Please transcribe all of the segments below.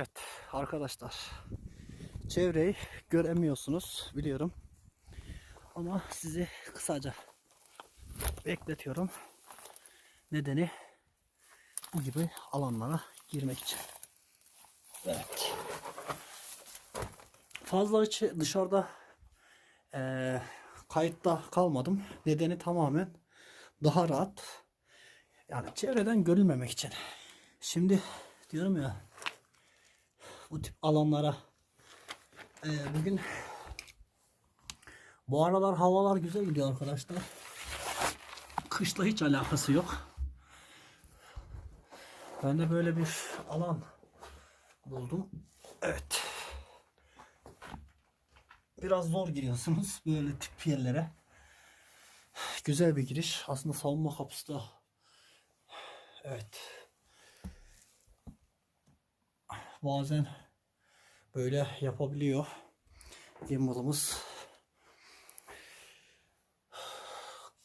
Evet arkadaşlar. Çevreyi göremiyorsunuz biliyorum. Ama sizi kısaca bekletiyorum. Nedeni bu gibi alanlara girmek için. Evet. Fazla hiç dışarıda eee, kayıtta kalmadım. Nedeni tamamen daha rahat yani çevreden görülmemek için. Şimdi diyorum ya bu tip alanlara e, bugün bu aralar havalar güzel gidiyor arkadaşlar. Kışla hiç alakası yok. Ben de böyle bir alan buldum. Evet. Biraz zor giriyorsunuz böyle tip yerlere. Güzel bir giriş. Aslında savunma kapısı da evet bazen böyle yapabiliyor gimbal'ımız.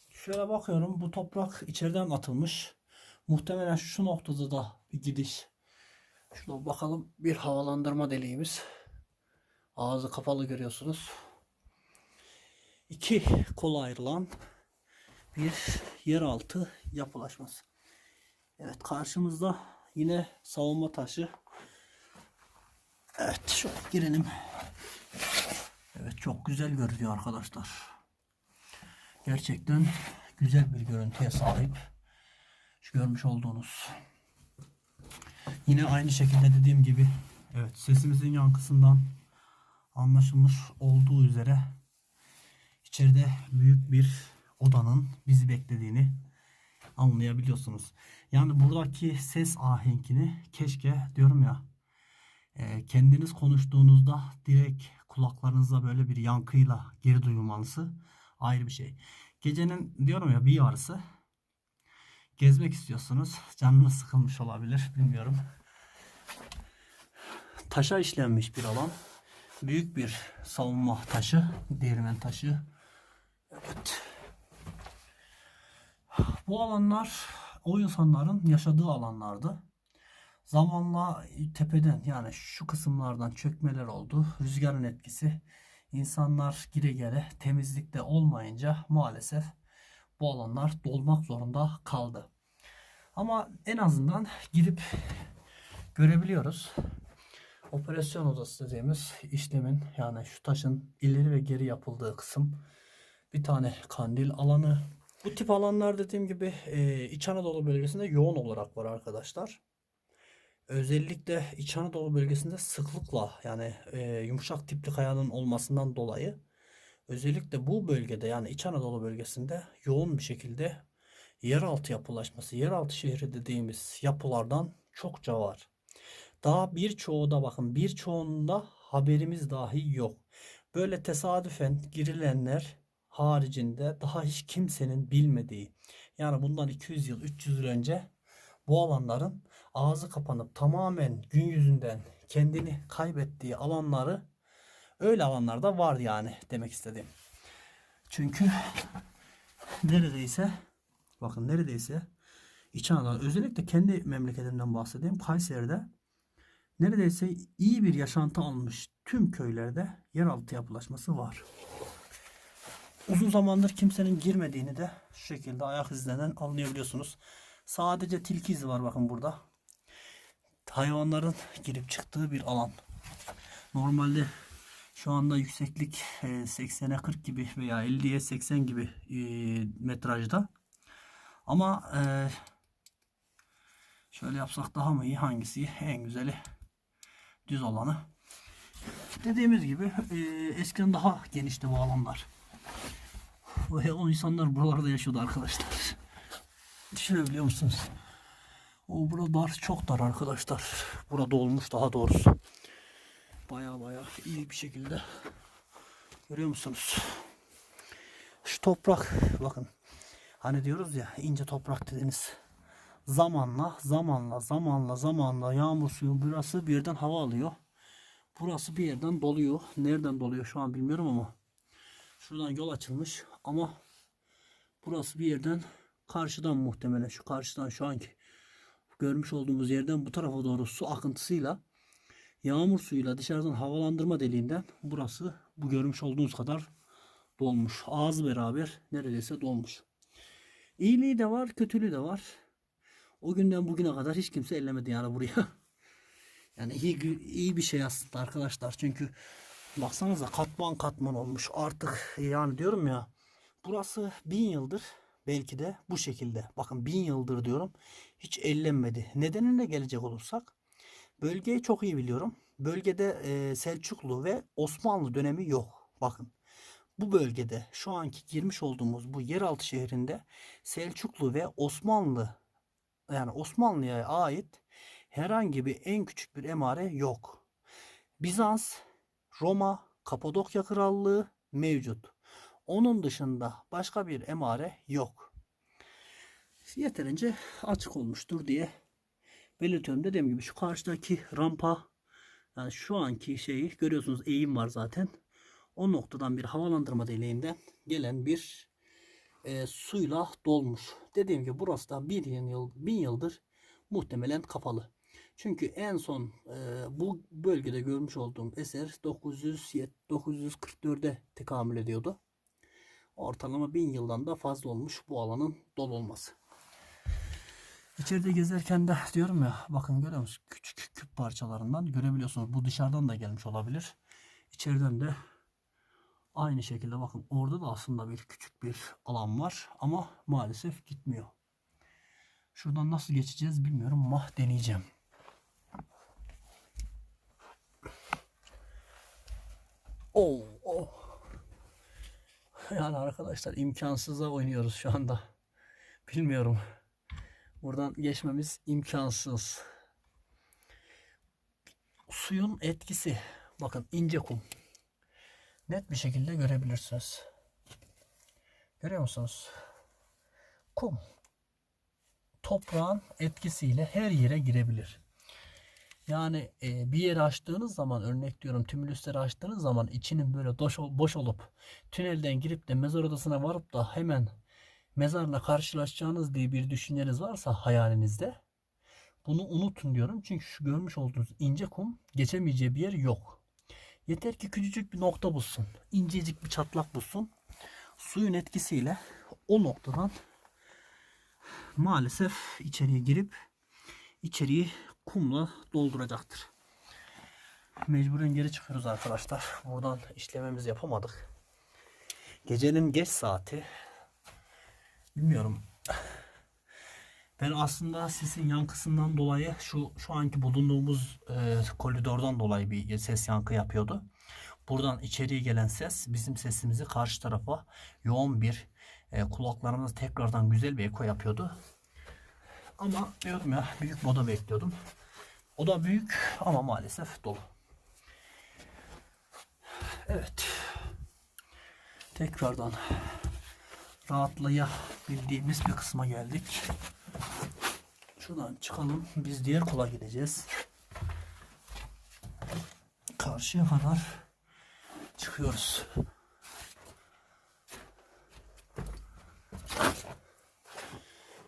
Şöyle bakıyorum bu toprak içeriden atılmış. Muhtemelen şu noktada da bir gidiş. Şuna bakalım bir havalandırma deliğimiz. Ağzı kapalı görüyorsunuz. İki kola ayrılan bir yeraltı yapılaşması. Evet karşımızda yine savunma taşı Evet şöyle girelim. Evet çok güzel görünüyor arkadaşlar. Gerçekten güzel bir görüntüye sahip. Şu görmüş olduğunuz. Yine aynı şekilde dediğim gibi evet sesimizin yankısından anlaşılmış olduğu üzere içeride büyük bir odanın bizi beklediğini anlayabiliyorsunuz. Yani buradaki ses ahenkini keşke diyorum ya e, kendiniz konuştuğunuzda direkt kulaklarınızda böyle bir yankıyla geri duyulmanızı ayrı bir şey. Gecenin diyorum ya bir yarısı gezmek istiyorsunuz. Canınız sıkılmış olabilir bilmiyorum. Taşa işlenmiş bir alan. Büyük bir savunma taşı. Değirmen taşı. Evet. Bu alanlar o insanların yaşadığı alanlardı. Zamanla tepeden yani şu kısımlardan çökmeler oldu. Rüzgarın etkisi. İnsanlar gire gele temizlikte olmayınca maalesef bu alanlar dolmak zorunda kaldı. Ama en azından girip görebiliyoruz. Operasyon odası dediğimiz işlemin yani şu taşın ileri ve geri yapıldığı kısım bir tane kandil alanı. Bu tip alanlar dediğim gibi İç Anadolu bölgesinde yoğun olarak var arkadaşlar özellikle İç Anadolu bölgesinde sıklıkla yani e, yumuşak tipli kayanın olmasından dolayı özellikle bu bölgede yani İç Anadolu bölgesinde yoğun bir şekilde yeraltı yapılaşması, yeraltı şehri dediğimiz yapılardan çokça var. Daha birçoğu da bakın birçoğunda haberimiz dahi yok. Böyle tesadüfen girilenler haricinde daha hiç kimsenin bilmediği yani bundan 200 yıl 300 yıl önce bu alanların ağzı kapanıp tamamen gün yüzünden kendini kaybettiği alanları öyle alanlarda var yani demek istedim. Çünkü neredeyse bakın neredeyse İç Anadolu özellikle kendi memleketimden bahsedeyim Kayseri'de neredeyse iyi bir yaşantı almış tüm köylerde yeraltı yapılaşması var. Uzun zamandır kimsenin girmediğini de şu şekilde ayak izlerinden anlayabiliyorsunuz. Sadece tilki izi var bakın burada. Hayvanların girip çıktığı bir alan. Normalde şu anda yükseklik 80'e 40 gibi veya 50'ye 80 gibi e, metrajda. Ama e, şöyle yapsak daha mı iyi? Hangisi? En güzeli düz olanı. Dediğimiz gibi e, eskiden daha genişti bu alanlar. O insanlar buralarda yaşıyordu arkadaşlar. Düşünebiliyor musunuz? O burada dar, çok dar arkadaşlar. Burada olmuş daha doğrusu. Baya baya iyi bir şekilde. Görüyor musunuz? Şu toprak bakın. Hani diyoruz ya ince toprak dediniz. Zamanla, zamanla, zamanla, zamanla yağmur suyu burası bir yerden hava alıyor. Burası bir yerden doluyor. Nereden doluyor şu an bilmiyorum ama. Şuradan yol açılmış ama burası bir yerden karşıdan muhtemelen şu karşıdan şu anki görmüş olduğumuz yerden bu tarafa doğru su akıntısıyla Yağmur suyuyla dışarıdan havalandırma deliğinden burası bu görmüş olduğunuz kadar dolmuş. Ağzı beraber neredeyse dolmuş. İyiliği de var, kötülüğü de var. O günden bugüne kadar hiç kimse ellemedi yani buraya. Yani iyi, iyi bir şey aslında arkadaşlar. Çünkü baksanıza katman katman olmuş. Artık yani diyorum ya burası bin yıldır belki de bu şekilde. Bakın bin yıldır diyorum. Hiç ellenmedi. Nedenine gelecek olursak bölgeyi çok iyi biliyorum. Bölgede e, Selçuklu ve Osmanlı dönemi yok. Bakın bu bölgede şu anki girmiş olduğumuz bu yeraltı şehrinde Selçuklu ve Osmanlı yani Osmanlı'ya ait herhangi bir en küçük bir emare yok. Bizans, Roma, Kapadokya Krallığı mevcut. Onun dışında başka bir emare yok. Yeterince açık olmuştur diye belirtiyorum. Dediğim gibi şu karşıdaki rampa yani şu anki şeyi görüyorsunuz eğim var zaten. O noktadan bir havalandırma deliğinden gelen bir e, suyla dolmuş. Dediğim gibi burası da bir yıl, bin yıldır muhtemelen kapalı. Çünkü en son e, bu bölgede görmüş olduğum eser 944'e tekamül ediyordu. Ortalama bin yıldan da fazla olmuş bu alanın dolu olması. İçeride gezerken de diyorum ya bakın görüyor musunuz? Küçük küp parçalarından görebiliyorsunuz. Bu dışarıdan da gelmiş olabilir. İçeriden de aynı şekilde bakın orada da aslında bir küçük bir alan var ama maalesef gitmiyor. Şuradan nasıl geçeceğiz bilmiyorum ama deneyeceğim. Oh, oh. Yani arkadaşlar imkansıza oynuyoruz şu anda. Bilmiyorum. Buradan geçmemiz imkansız. Suyun etkisi. Bakın ince kum. Net bir şekilde görebilirsiniz. Görüyor musunuz? Kum. Toprağın etkisiyle her yere girebilir. Yani e, bir yeri açtığınız zaman örnek diyorum tümülüsleri açtığınız zaman içinin böyle boş, boş olup tünelden girip de mezar odasına varıp da hemen mezarla karşılaşacağınız diye bir düşünceniz varsa hayalinizde bunu unutun diyorum. Çünkü şu görmüş olduğunuz ince kum geçemeyeceği bir yer yok. Yeter ki küçücük bir nokta bulsun. incecik bir çatlak bulsun. Suyun etkisiyle o noktadan maalesef içeriye girip içeriği kumla dolduracaktır. Mecburen geri çıkıyoruz arkadaşlar. Buradan işlememizi yapamadık. Gecenin geç saati. Bilmiyorum. Ben aslında sesin yankısından dolayı şu şu anki bulunduğumuz e, koridordan dolayı bir ses yankı yapıyordu. Buradan içeriye gelen ses bizim sesimizi karşı tarafa yoğun bir e, kulaklarımızda tekrardan güzel bir eko yapıyordu. Ama diyorum ya büyük moda bekliyordum. O da büyük ama maalesef dolu. Evet. Tekrardan rahatlayabildiğimiz bir kısma geldik. Şuradan çıkalım. Biz diğer kola gideceğiz. Karşıya kadar çıkıyoruz.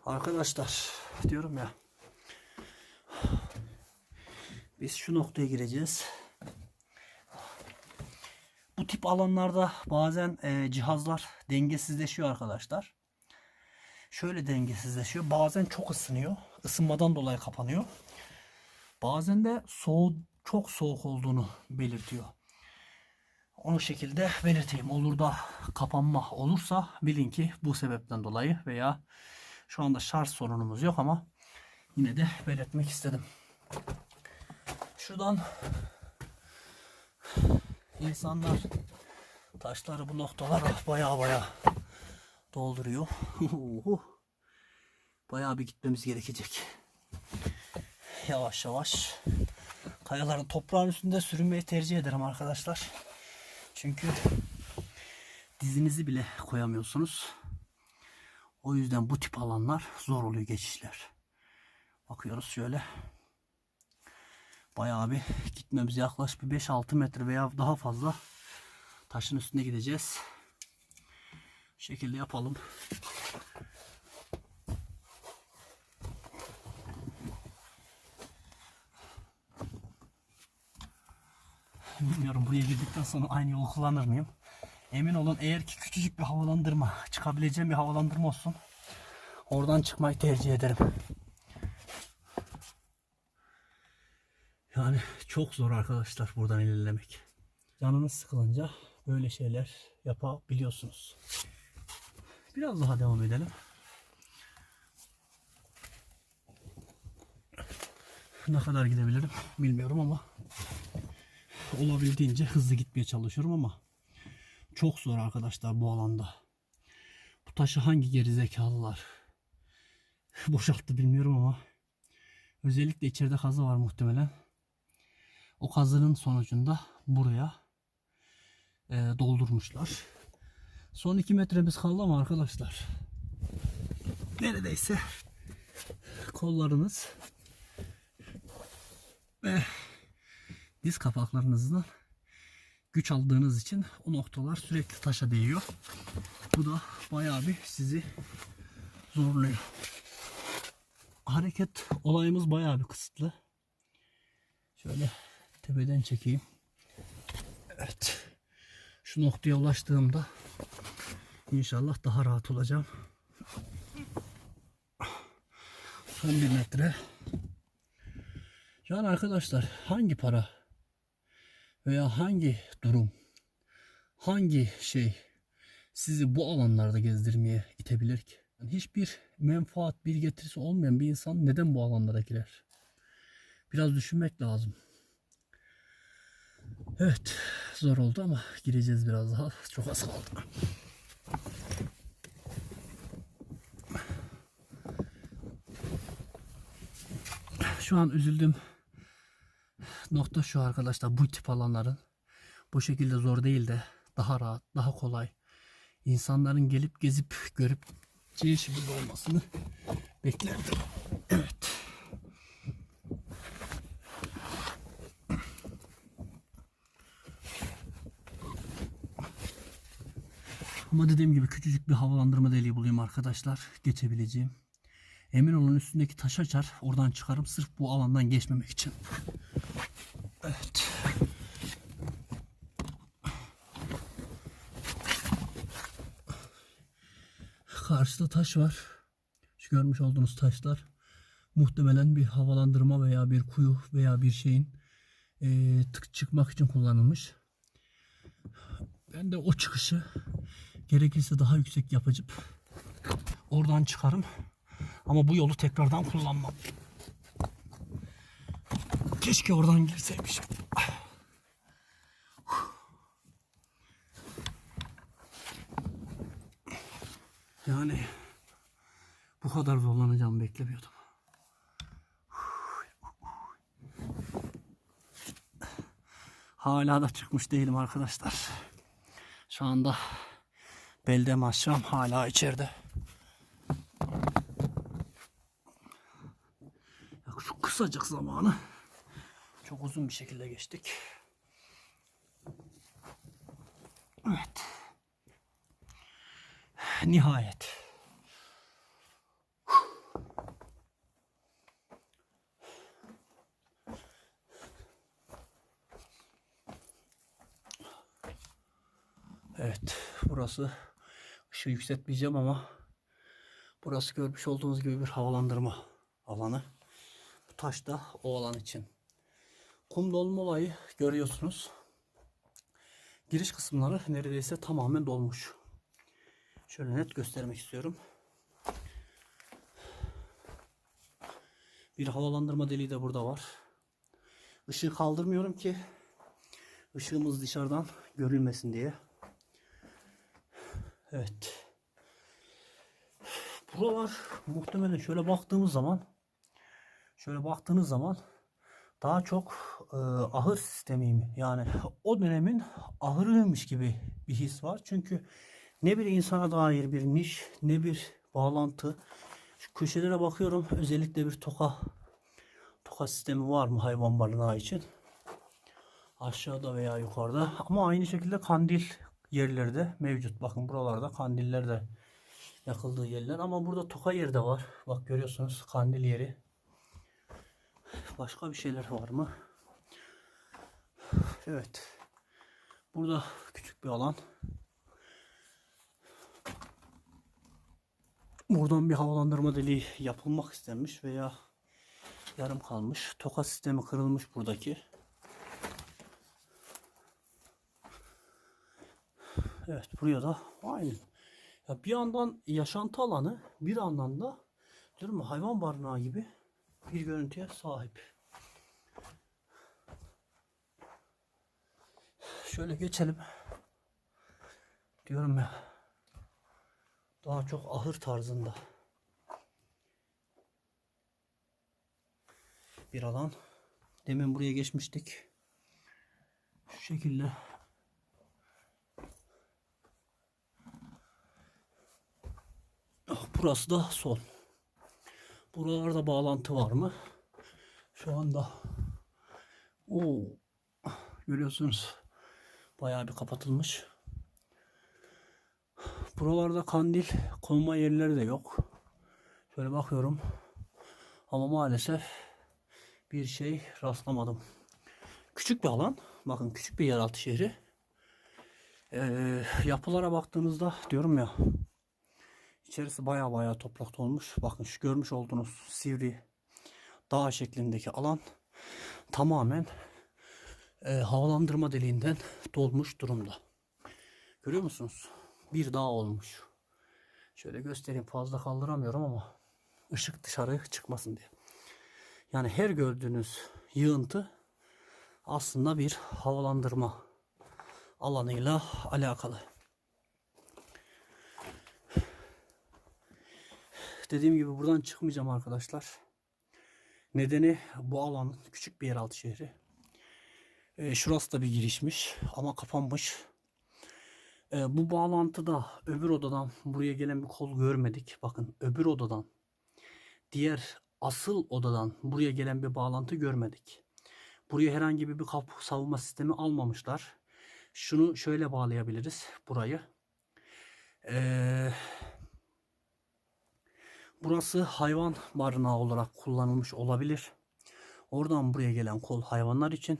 Arkadaşlar diyorum ya biz şu noktaya gireceğiz. Bu tip alanlarda bazen e, cihazlar dengesizleşiyor arkadaşlar. Şöyle dengesizleşiyor. Bazen çok ısınıyor. Isınmadan dolayı kapanıyor. Bazen de soğuk çok soğuk olduğunu belirtiyor. Onu şekilde belirteyim. Olur da kapanma olursa bilin ki bu sebepten dolayı veya şu anda şarj sorunumuz yok ama yine de belirtmek istedim. Şuradan insanlar taşları bu noktalara baya baya dolduruyor. Bayağı bir gitmemiz gerekecek. Yavaş yavaş. Kayaların toprağın üstünde sürünmeyi tercih ederim arkadaşlar. Çünkü dizinizi bile koyamıyorsunuz. O yüzden bu tip alanlar zor oluyor geçişler. Bakıyoruz şöyle. Bayağı bir gitmemiz yaklaşık bir 5-6 metre veya daha fazla taşın üstünde gideceğiz. Bu şekilde yapalım. Bilmiyorum buraya girdikten sonra aynı yolu kullanır mıyım? Emin olun eğer ki küçücük bir havalandırma, çıkabileceğim bir havalandırma olsun. Oradan çıkmayı tercih ederim. Yani çok zor arkadaşlar buradan ilerlemek. Canınız sıkılınca böyle şeyler yapabiliyorsunuz. Biraz daha devam edelim. Ne kadar gidebilirim bilmiyorum ama olabildiğince hızlı gitmeye çalışıyorum ama çok zor arkadaşlar bu alanda. Bu taşı hangi gerizekalılar boşalttı bilmiyorum ama özellikle içeride kazı var muhtemelen. O kazının sonucunda buraya e, doldurmuşlar. Son 2 metremiz kaldı ama arkadaşlar neredeyse kollarınız ve diz kapaklarınızdan güç aldığınız için o noktalar sürekli taşa değiyor. Bu da bayağı bir sizi zorluyor. Hareket olayımız bayağı bir kısıtlı. Şöyle tepeden çekeyim. Evet. Şu noktaya ulaştığımda inşallah daha rahat olacağım. Son bir metre. Yani arkadaşlar hangi para veya hangi durum, hangi şey sizi bu alanlarda gezdirmeye itebilir ki? Yani hiçbir menfaat, bir getirisi olmayan bir insan neden bu alanlara girer? Biraz düşünmek lazım. Evet, zor oldu ama gireceğiz biraz daha. Çok az kaldı. Şu an üzüldüm nokta şu arkadaşlar bu tip alanların bu şekilde zor değil de daha rahat, daha kolay insanların gelip gezip görüp şekilde olmasını beklerdim. Evet. Ama dediğim gibi küçücük bir havalandırma deliği bulayım arkadaşlar. Geçebileceğim. Emin olun üstündeki taş açar. Oradan çıkarım sırf bu alandan geçmemek için. Evet. Karşıda taş var. Şu görmüş olduğunuz taşlar muhtemelen bir havalandırma veya bir kuyu veya bir şeyin e, tık çıkmak için kullanılmış. Ben de o çıkışı gerekirse daha yüksek yapacağım. Oradan çıkarım. Ama bu yolu tekrardan kullanmam. Keşke oradan girseymişim. Yani bu kadar zorlanacağımı beklemiyordum. Hala da çıkmış değilim arkadaşlar. Şu anda beldem aşağım hala içeride. Şu kısacık zamanı çok uzun bir şekilde geçtik. Evet. Nihayet. Evet, burası ışığı yükseltmeyeceğim ama burası görmüş olduğunuz gibi bir havalandırma alanı. Bu taş da o alan için. Kum dolma olayı görüyorsunuz. Giriş kısımları neredeyse tamamen dolmuş. Şöyle net göstermek istiyorum. Bir havalandırma deliği de burada var. Işığı kaldırmıyorum ki ışığımız dışarıdan görülmesin diye. Evet. Buralar muhtemelen şöyle baktığımız zaman şöyle baktığınız zaman daha çok e, ahır sistemi mi? Yani o dönemin ahırıymış gibi bir his var. Çünkü ne bir insana dair bir niş ne bir bağlantı. Şu köşelere bakıyorum. Özellikle bir toka toka sistemi var mı hayvan barınağı için? Aşağıda veya yukarıda. Ama aynı şekilde kandil yerleri de mevcut. Bakın buralarda kandiller de yakıldığı yerler. Ama burada toka yeri de var. Bak görüyorsunuz kandil yeri. Başka bir şeyler var mı? Evet. Burada küçük bir alan. Buradan bir havalandırma deliği yapılmak istenmiş veya yarım kalmış. Toka sistemi kırılmış buradaki. Evet buraya da aynı. Ya bir yandan yaşantı alanı bir yandan da diyorum hayvan barınağı gibi bir görüntüye sahip. Şöyle geçelim. Diyorum ya. Daha çok ahır tarzında. Bir alan. Demin buraya geçmiştik. Şu şekilde. Ah, Burası da son. Buralarda bağlantı var mı? Şu anda. Oo, görüyorsunuz. Bayağı bir kapatılmış. Buralarda kandil konma yerleri de yok. Şöyle bakıyorum. Ama maalesef bir şey rastlamadım. Küçük bir alan. Bakın küçük bir yeraltı şehri. Ee, yapılara baktığınızda diyorum ya içerisi baya baya toprak dolmuş. Bakın şu görmüş olduğunuz sivri dağ şeklindeki alan tamamen e, havalandırma deliğinden dolmuş durumda. Görüyor musunuz? Bir dağ olmuş. Şöyle göstereyim fazla kaldıramıyorum ama ışık dışarı çıkmasın diye. Yani her gördüğünüz yığıntı aslında bir havalandırma alanıyla alakalı. Dediğim gibi buradan çıkmayacağım arkadaşlar. Nedeni bu alan küçük bir yeraltı şehri. E, şurası da bir girişmiş ama kapanmış. E, bu bağlantıda öbür odadan buraya gelen bir kol görmedik. Bakın öbür odadan diğer asıl odadan buraya gelen bir bağlantı görmedik. Buraya herhangi bir kapı savunma sistemi almamışlar. Şunu şöyle bağlayabiliriz burayı. Ee, burası hayvan barınağı olarak kullanılmış olabilir. Oradan buraya gelen kol hayvanlar için.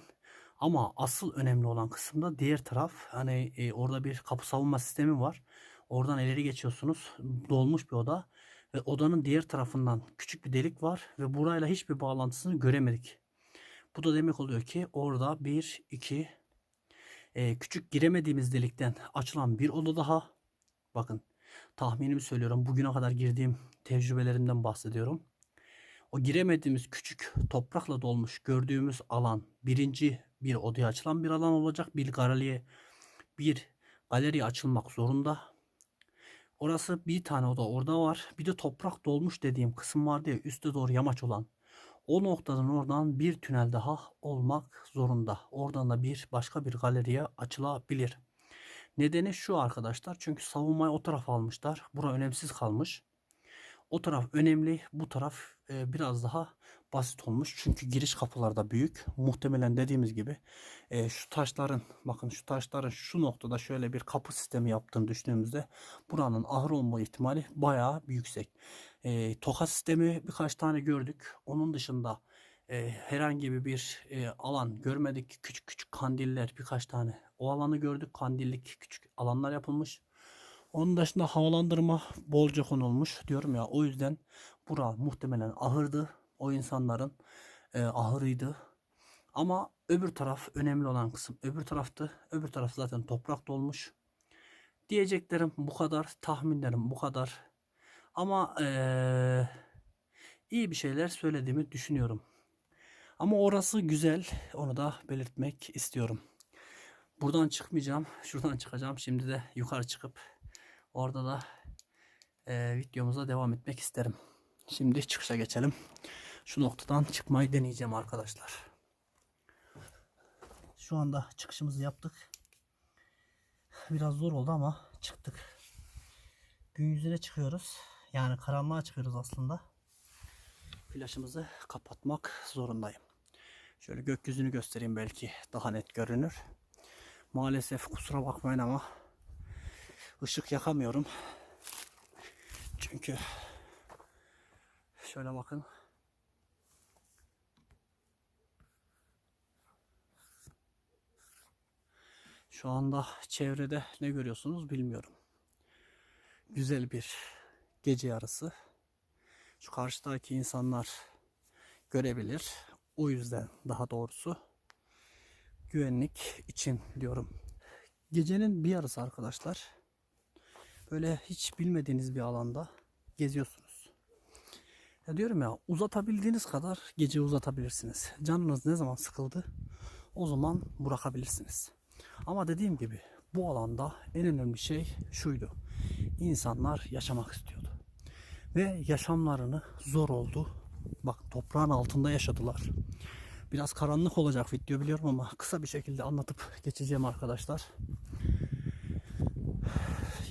Ama asıl önemli olan kısımda diğer taraf. Hani e, orada bir kapı savunma sistemi var. Oradan ileri geçiyorsunuz. Dolmuş bir oda. Ve odanın diğer tarafından küçük bir delik var. Ve burayla hiçbir bağlantısını göremedik. Bu da demek oluyor ki orada bir, iki, e, küçük giremediğimiz delikten açılan bir oda daha. Bakın tahminimi söylüyorum. Bugüne kadar girdiğim tecrübelerimden bahsediyorum. O giremediğimiz küçük toprakla dolmuş gördüğümüz alan birinci bir odaya açılan bir alan olacak. Bir galeriye bir galeri açılmak zorunda. Orası bir tane oda orada var. Bir de toprak dolmuş dediğim kısım vardı ya üstte doğru yamaç olan. O noktadan oradan bir tünel daha olmak zorunda. Oradan da bir başka bir galeriye açılabilir. Nedeni şu arkadaşlar. Çünkü savunmayı o tarafa almışlar. Bura önemsiz kalmış. O taraf önemli. Bu taraf e, biraz daha basit olmuş. Çünkü giriş kapıları da büyük. Muhtemelen dediğimiz gibi e, şu taşların bakın şu taşların şu noktada şöyle bir kapı sistemi yaptığını düşündüğümüzde buranın ahır olma ihtimali bayağı yüksek. E, toka sistemi birkaç tane gördük. Onun dışında e, herhangi bir e, alan görmedik. Küçük küçük kandiller birkaç tane. O alanı gördük. Kandillik küçük alanlar yapılmış. Onun dışında havalandırma bolca konulmuş diyorum ya. O yüzden bura muhtemelen ahırdı. O insanların e, ahırıydı. Ama öbür taraf önemli olan kısım. Öbür taraftı. Öbür taraf zaten toprak dolmuş. Diyeceklerim bu kadar. Tahminlerim bu kadar. Ama eee, iyi bir şeyler söylediğimi düşünüyorum. Ama orası güzel. Onu da belirtmek istiyorum. Buradan çıkmayacağım. Şuradan çıkacağım. Şimdi de yukarı çıkıp orada da eee, videomuza devam etmek isterim. Şimdi çıkışa geçelim. Şu noktadan çıkmayı deneyeceğim arkadaşlar. Şu anda çıkışımızı yaptık. Biraz zor oldu ama çıktık. Gün yüzüne çıkıyoruz. Yani karanlığa çıkıyoruz aslında. Flaşımızı kapatmak zorundayım. Şöyle gökyüzünü göstereyim belki daha net görünür. Maalesef kusura bakmayın ama ışık yakamıyorum. Çünkü şöyle bakın. Şu anda çevrede ne görüyorsunuz bilmiyorum. Güzel bir gece yarısı. Şu karşıdaki insanlar görebilir. O yüzden daha doğrusu güvenlik için diyorum. Gecenin bir yarısı arkadaşlar. Böyle hiç bilmediğiniz bir alanda geziyorsunuz. Ya diyorum ya uzatabildiğiniz kadar gece uzatabilirsiniz. Canınız ne zaman sıkıldı o zaman bırakabilirsiniz. Ama dediğim gibi bu alanda en önemli şey şuydu. İnsanlar yaşamak istiyordu. Ve yaşamlarını zor oldu. Bak toprağın altında yaşadılar. Biraz karanlık olacak video biliyorum ama kısa bir şekilde anlatıp geçeceğim arkadaşlar.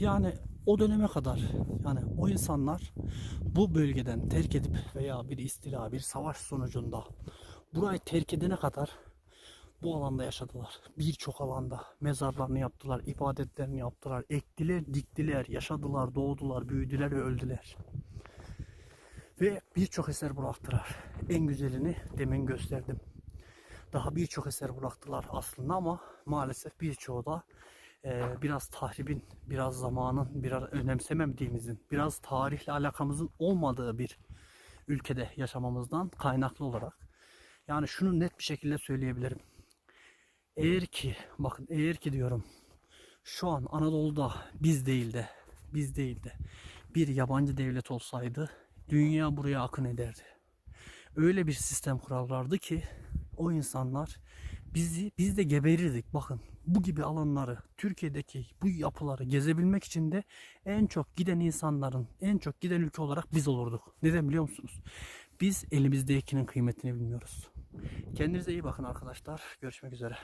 Yani o döneme kadar yani o insanlar bu bölgeden terk edip veya bir istila, bir savaş sonucunda burayı terk edene kadar bu alanda yaşadılar. Birçok alanda mezarlarını yaptılar, ibadetlerini yaptılar, ektiler, diktiler, yaşadılar, doğdular, büyüdüler ve öldüler. Ve birçok eser bıraktılar. En güzelini demin gösterdim. Daha birçok eser bıraktılar aslında ama maalesef birçoğu da e, biraz tahribin, biraz zamanın, biraz önemsemediğimizin, biraz tarihle alakamızın olmadığı bir ülkede yaşamamızdan kaynaklı olarak. Yani şunu net bir şekilde söyleyebilirim. Eğer ki, bakın eğer ki diyorum şu an Anadolu'da biz değil de, biz değil de bir yabancı devlet olsaydı dünya buraya akın ederdi. Öyle bir sistem kurarlardı ki o insanlar bizi biz de geberirdik. Bakın bu gibi alanları Türkiye'deki bu yapıları gezebilmek için de en çok giden insanların en çok giden ülke olarak biz olurduk. Neden biliyor musunuz? Biz elimizdekinin kıymetini bilmiyoruz. Kendinize iyi bakın arkadaşlar. Görüşmek üzere.